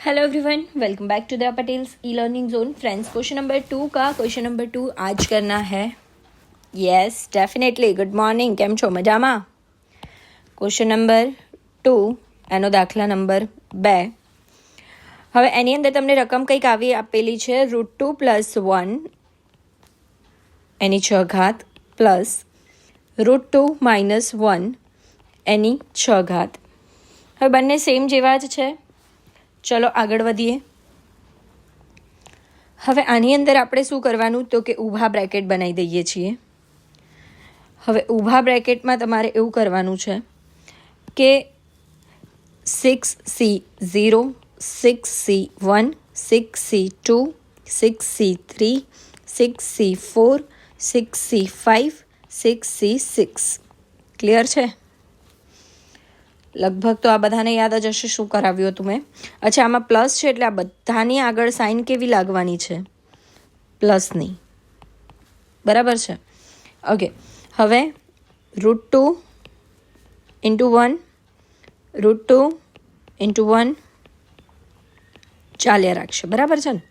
hello everyone welcome back to the Patels e learning zone friends question number two का question number two आज करना है yes definitely good morning કેમ છો મજામાં ક્વેશ્ચન નંબર ટુ એનો દાખલા નંબર બે હવે એની અંદર તમને રકમ કંઈક આવી આપેલી છે રૂટ ટુ પ્લસ વન એની છ ઘાત plus root two minus one એની છ ઘાત હવે બંને સેમ જેવા જ છે ચલો આગળ વધીએ. હવે આની અંદર આપણે શું કરવાનું તો કે ઊભા બ્રેકેટ બનાવી દઈએ છીએ. હવે ઊભા બ્રેકેટમાં તમારે એવું કરવાનું છે કે six C zero six C one six C two six C three six C four six C five six C six clear છે? લગભગ તો આ બધાને યાદ જ હશે શું કરાવ્યું હતું મેં. અચ્છા, આમાં પ્લસ છે એટલે આ બધાની આગળ સાઇન કેવી લાગવાની છે? પ્લસની બરાબર છે? ઓકે હવે root two into one root two into one ચાલ્યા રાખશે. બરાબર છે ને?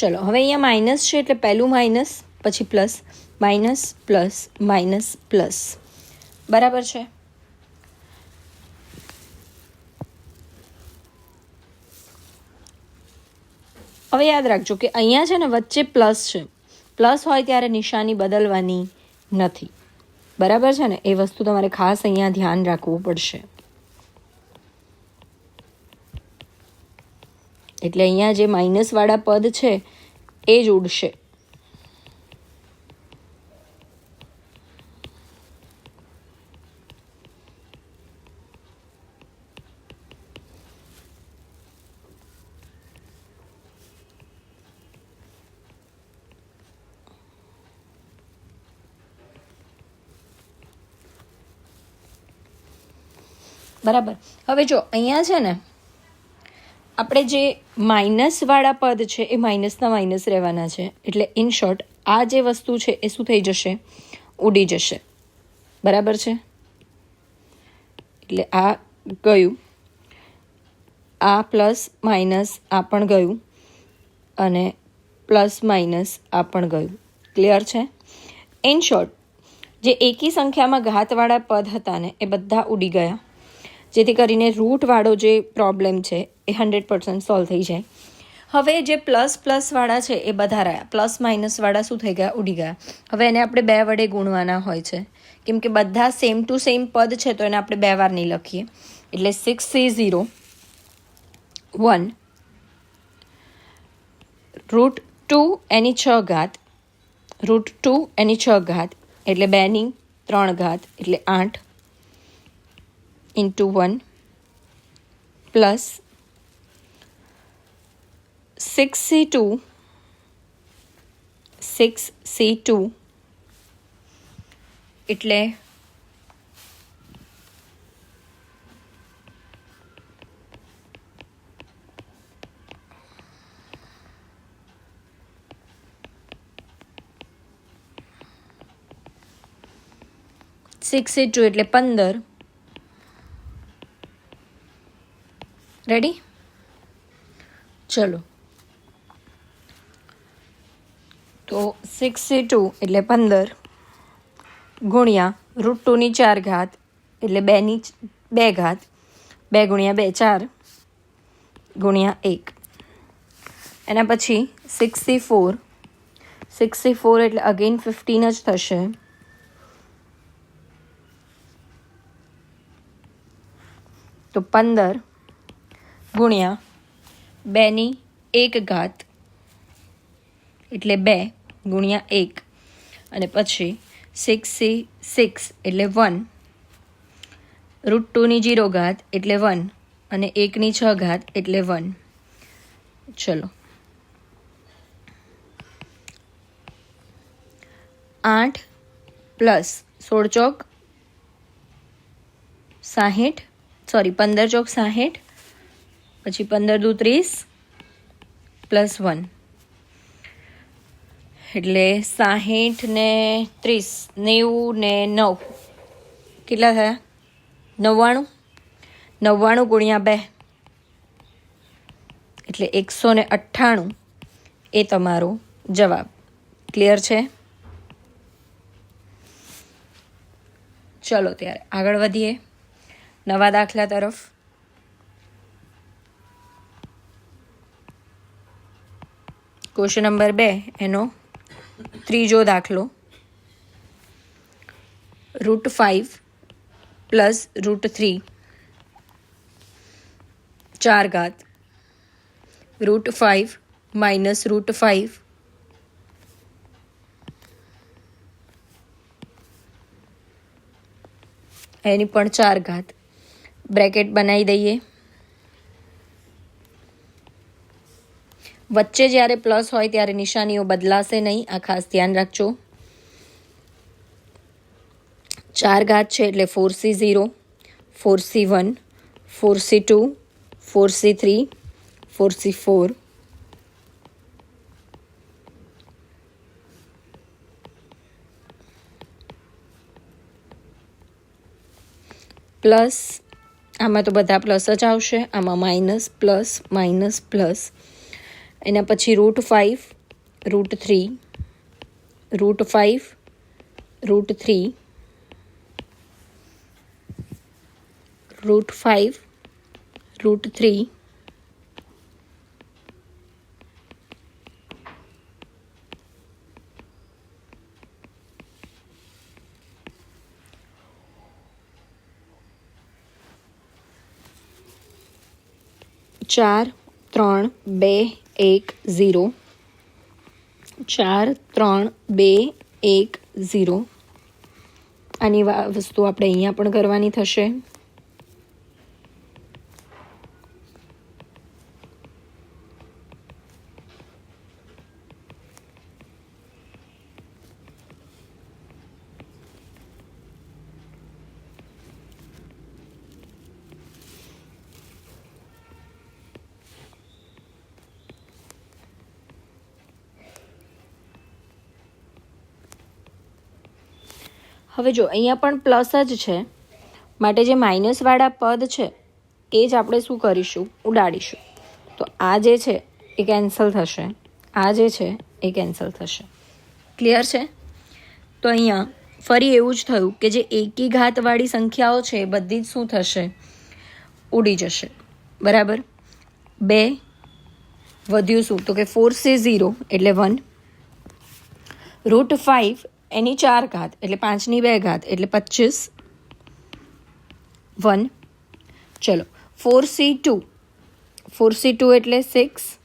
ચલો, હવે અહીંયા માઇનસ છે એટલે પહેલું માઇનસ પછી plus minus plus minus plus બરાબર છે? હવે યાદ રાખજો કે અહીંયા છે ને વચ્ચે પ્લસ છે. પ્લસ હોય ત્યારે નિશાની બદલવાની નથી. બરાબર છે ને? એ વસ્તુ તમારે ખાસ અહીંયા ધ્યાન રાખવું પડશે. એટલે અહીંયા જે માઇનસવાળા પદ છે એ જ ઉડશે. બરાબર. હવે જો અહીંયા છે ને આપણે જે માઇનસવાળા પદ છે એ માઇનસના માઇનસ રહેવાના છે. એટલે ઇન શોર્ટ આ જે વસ્તુ છે એ શું થઈ જશે? ઉડી જશે. બરાબર છે? એટલે આ ગયું. આ પ્લસ માઇનસ આ પણ ગયું. અને પ્લસ માઇનસ આ પણ ગયું. ક્લિયર છે? ઇન શોર્ટ જે એકી સંખ્યામાં ઘાતવાળા પદ હતા ને, એ બધા ઉડી ગયા. જેથી કરીને રૂટવાળો જે પ્રોબ્લેમ છે એ હંડ્રેડ પર્સન્ટ સોલ્વ થઈ જાય. હવે જે પ્લસ પ્લસવાળા છે એ બધા રહ્યા. પ્લસ માઇનસવાળા શું થઈ ગયા? ઉડી ગયા. હવે એને આપણે બે વડે ગુણવાના હોય છે. કેમ કે બધા સેમ ટુ સેમ પદ છે તો એને આપણે બે વાર નહીં લખીએ. એટલે six C zero one root two એની છ ઘાત રૂટ ટુ એની છ ઘાત, એટલે બેની ત્રણ ઘાત, એટલે આઠ into 1 plus 6c2 6c2 એટલે સિક્સ સી ટુ એટલે પંદર રેડી ચલો. તો સિક્સ સી ટુ એટલે પંદર ગુણ્યા રૂટ ટુની ચાર ઘાત એટલે બેની બે ઘાત બે ગુણ્યા બે ચાર ગુણ્યા એક. એના પછી સિક્સટી ફોર સિક્સટી ફોર એટલે અગેન ફિફ્ટીન જ થશે. તો પંદર ગુણ્યા બેની એક ઘાત. એટલે બે ગુણ્યા એક. અને પછી સિક્સ સી સિક્સ એટલે વન રૂટ ટુની જીરો ઘાત એટલે વન અને એકની છ ઘાત એટલે વન ચલો. આઠ પ્લસ સોળ ચોક સાહીઠ સોરી પંદર ચોક સાહીઠ પછી પંદર દુ ત્રીસ, પ્લસ વન. એટલે સાહીઠ ને ત્રીસ, નેવું ને નવ. કેટલા થયા? નવ્વાણું? નવ્વાણું ગુણ્યા બે. એટલે એકસો ને અઠ્ઠાણું એ તમારો જવાબ. ક્લિયર છે? ચલો ત્યારે આગળ વધીએ. નવા દાખલા તરફ. ક્વેશ્ચન નંબર બે એનો ત્રીજો દાખલો root five plus root three ચાર ઘાત root five minus root five એની પણ ચાર ઘાત બ્રેકેટ બનાવી દઈએ વચ્ચે જ્યારે પ્લસ હોય ત્યારે નિશાનીઓ બદલાશે નહીં. આ ખાસ ધ્યાન રાખજો. ચાર ઘાત છે એટલે four C zero four C one four C two four C three four C four plus આમાં તો બધા પ્લસ જ આવશે. આમાં માઇનસ પ્લસ માઇનસ પ્લસ એના પછી root five root three root five root three root five root three ચાર, ત્રણ, બે એક ઝીરો. ચાર ત્રણ બે એક ઝીરો. આની વસ્તુ આપણે અહીંયા પણ કરવાની થશે. હવે જો અહીંયા પણ પ્લસ જ છે, માટે જે માઇનસવાળા પદ છે, એ જ આપણે શું કરીશું? ઉડાડીશું. તો આ જે છે, એ કેન્સલ થશે. આ જે છે, એ કેન્સલ થશે. ક્લિયર છે? તો અહીંયા ફરી એવું જ થયું કે જે એકી ઘાતવાળી સંખ્યાઓ છે, એ બધી જ શું થશે? ઉડી જશે. બરાબર? બે વધ્યું શું? તો કે ફોર સી ઝીરો એટલે વન રૂટ ફાઇવ એની ચાર ઘાત, એટલે પાંચની બે ઘાત, એટલે પચીસ. વન. ચલો. Four C two. Four C two એટલે સિક્સ.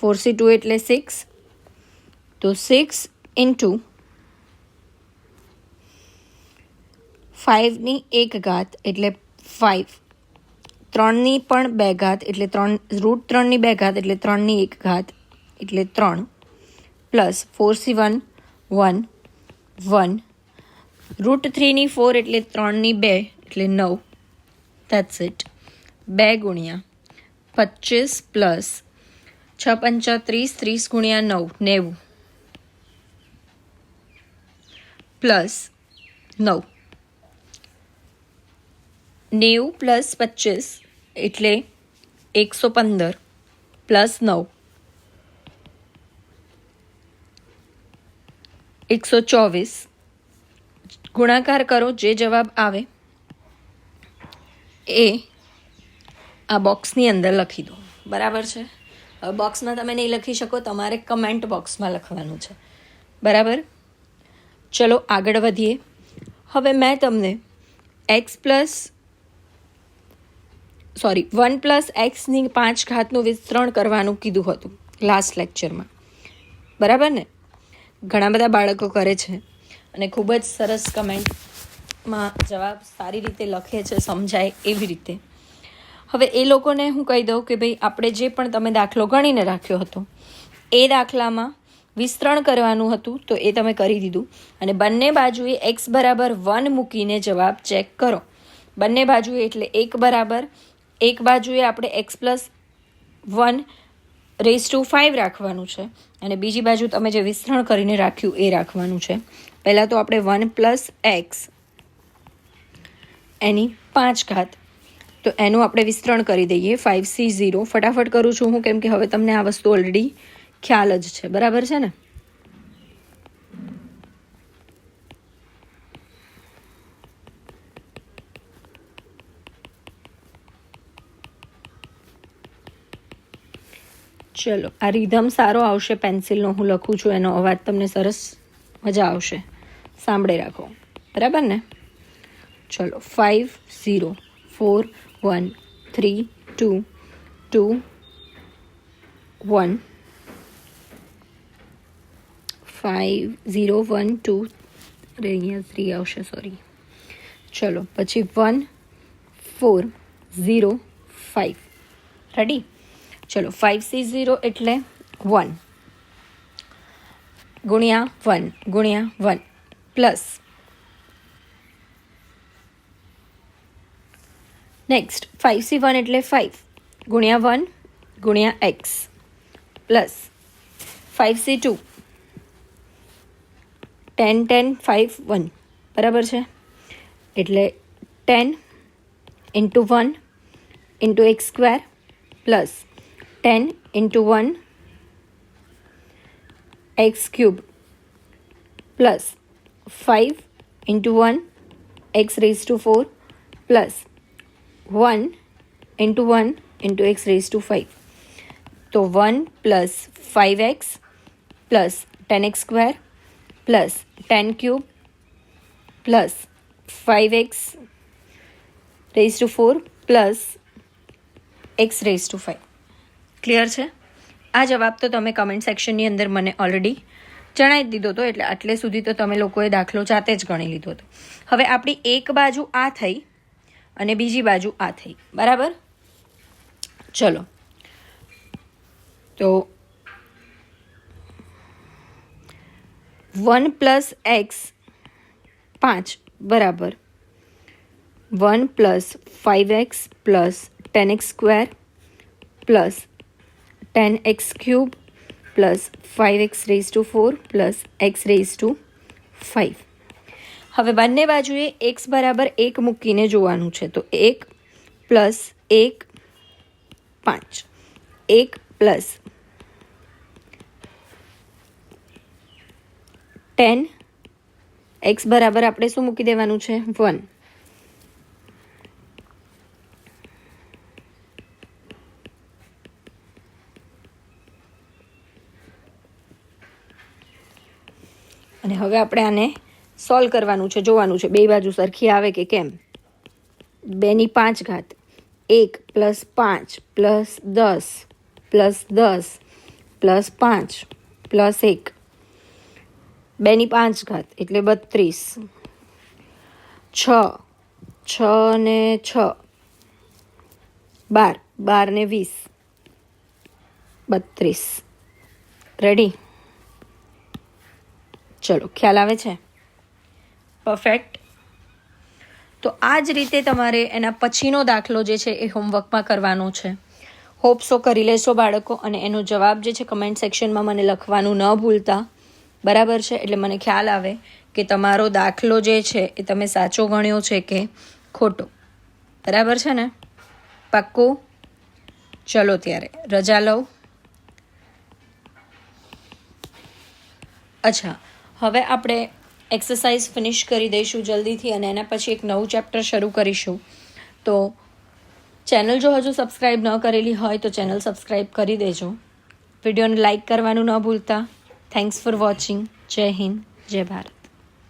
ફોર સી ટુ એટલે સિક્સ. તો સિક્સ ઇન્ટુ ફાઇવની એક ઘાત, એટલે ફાઇવ ત્રણની પણ બે ઘાત, એટલે ત્રણ, રૂટ ત્રણની બે ઘાત, એટલે ત્રણની એક ઘાત, એટલે ત્રણ. Plus four C one one one. Root થ્રીની four એટલે ત્રણની બે, એટલે નવ. દેટ્સ ઇટ બે ગુણ્યા પચીસ પ્લસ છ પંચા ત્રીસ ત્રીસ ગુણ્યા નવ, નેવું. પ્લસ નવ. નેવું પ્લસ પચીસ એટલે એકસો પંદર. પ્લસ નવ. એકસો ચોવીસ. ગુણાકાર કરો, જે જવાબ આવે, એ આ બોક્સની અંદર લખી દો. બરાબર છે? હવે બોક્સમાં તમે નહીં લખી શકો, તમારે કમેન્ટ બોક્સમાં લખવાનું છે. બરાબર? ચલો, આગળ વધીએ. હવે મેં તમને x plus, sorry, one plus એક્સની પાંચ ઘાતનું વિસ્તરણ કરવાનું કીધું હતું લાસ્ટ લેક્ચરમાં. બરાબર ને? ઘણા બધા બાળકો કરે છે અને ખૂબ જ સરસ કમેન્ટમાં જવાબ સારી રીતે લખે છે, સમજાય એવી રીતે. હવે એ લોકોને હું કહી દઉં કે ભાઈ, આપણે જે પણ તમે દાખલો ગણીને રાખ્યો હતો, એ દાખલામાં વિસ્તરણ કરવાનું હતું તો એ તમે કરી દીધું અને બંને બાજુએ એક્સ બરાબર વન મૂકીને જવાબ ચેક કરો. બંને બાજુએ એટલે એક બરાબર, એક બાજુએ આપણે x plus one raise to five રાખવાનું છે. અને બીજી બાજુ તમે જે વિસ્તરણ કરીને રાખ્યું એ રાખવાનું છે. પહેલાં તો આપણે વન પ્લસ એક્સ એની પાંચ ઘાત. તો એનું આપણે વિસ્તરણ કરી દઈએ. Five C zero. ફટાફટ કરું છું હું, કેમ કે હવે તમને આ વસ્તુ ઓલરેડી ખ્યાલ જ છે. બરાબર છે ને? ચલો આ રીધમ સારો આવશે, પેન્સિલનો હું લખું છું, એનો અવાજ તમને સરસ મજા આવશે. સાંભળે રાખો. બરાબર ને? ચલો five zero four one three two two one five zero one two અહીંયા થ્રી આવશે સોરી ચલો, પછી one four zero five ready ચલો ફાઇવ સી ઝીરો એટલે વન ગુણ્યા વન ગુણ્યા one plus next five C one એટલે ફાઇવ ગુણ્યા વન ગુણ્યા x plus five C two ten ten five one બરાબર છે એટલે ten into one into x square plus 10 into 1 x cube plus 5 into 1 x raised to 4 plus 1 into 1 into x raised to 5. So 1 plus 5x plus 10x square plus 10 cube plus 5x raised to 4 plus x raised to 5. Clear છે? આ જવાબ તો તમે comment સેક્શનની અંદર મને already જણાવી દીધો હતો એટલે આટલે સુધી તો તમે લોકોએ દાખલો જાતે જ ગણી લીધો હતો. હવે આપણી એક બાજુ આ થઈ અને બીજી બાજુ આ થઈ. બરાબર? ચલો. તો વન પ્લસ એક્સ પાંચ. બરાબર. One plus five x plus ten x square plus ten x cube plus five x raise to four plus x raise to five હવે બંને બાજુએ એક્સ બરાબર એક મૂકીને જોવાનું છે, તો એક પ્લસ એક પાંચ. એક પ્લસ ટેન એક્સ બરાબર આપણે શું મૂકી દેવાનું છે? વન અને હવે આપણે આને સોલ્વ કરવાનું છે, જોવાનું છે. બે બાજુ સરખી આવે કે કેમ? બેની પાંચ ઘાત. એક પ્લસ પાંચ પ્લસ દસ પ્લસ દસ પ્લસ પાંચ પ્લસ એક. બેની પાંચ ઘાત એટલે બત્રીસ. છ. છ ને છ. બાર. બાર ને વીસ. બત્રીસ. રેડી ચલો, ખ્યાલ આવે છે? પરફેક્ટ તો આ જ રીતે તમારે એના પછીનો દાખલો જે છે એ હોમવર્કમાં કરવાનો છે. હોપસો કરી લેશો બાળકો અને એનો જવાબ જે છે કમેન્ટ સેક્શનમાં મને લખવાનું ન ભૂલતા. બરાબર છે? એટલે મને ખ્યાલ આવે કે તમારો દાખલો જે છે એ તમે સાચો ગણ્યો છે કે ખોટો. બરાબર છે ને? પાક્કું? ચલો ત્યારે, રજા લઉં. અચ્છા હવે આપણે એક્સરસાઇઝ ફિનિશ કરી દઈશું જલ્દીથી અને એના પછી એક નવું ચેપ્ટર શરૂ કરીશું. તો ચેનલ જો હજુ સબસ્ક્રાઈબ ન કરેલી હોય તો ચેનલ સબસ્ક્રાઈબ કરી દેજો. વિડીયોને લાઇક કરવાનું ન ભૂલતા. થેન્ક્સ ફોર વોચિંગ જય હિન્દ. જય ભારત.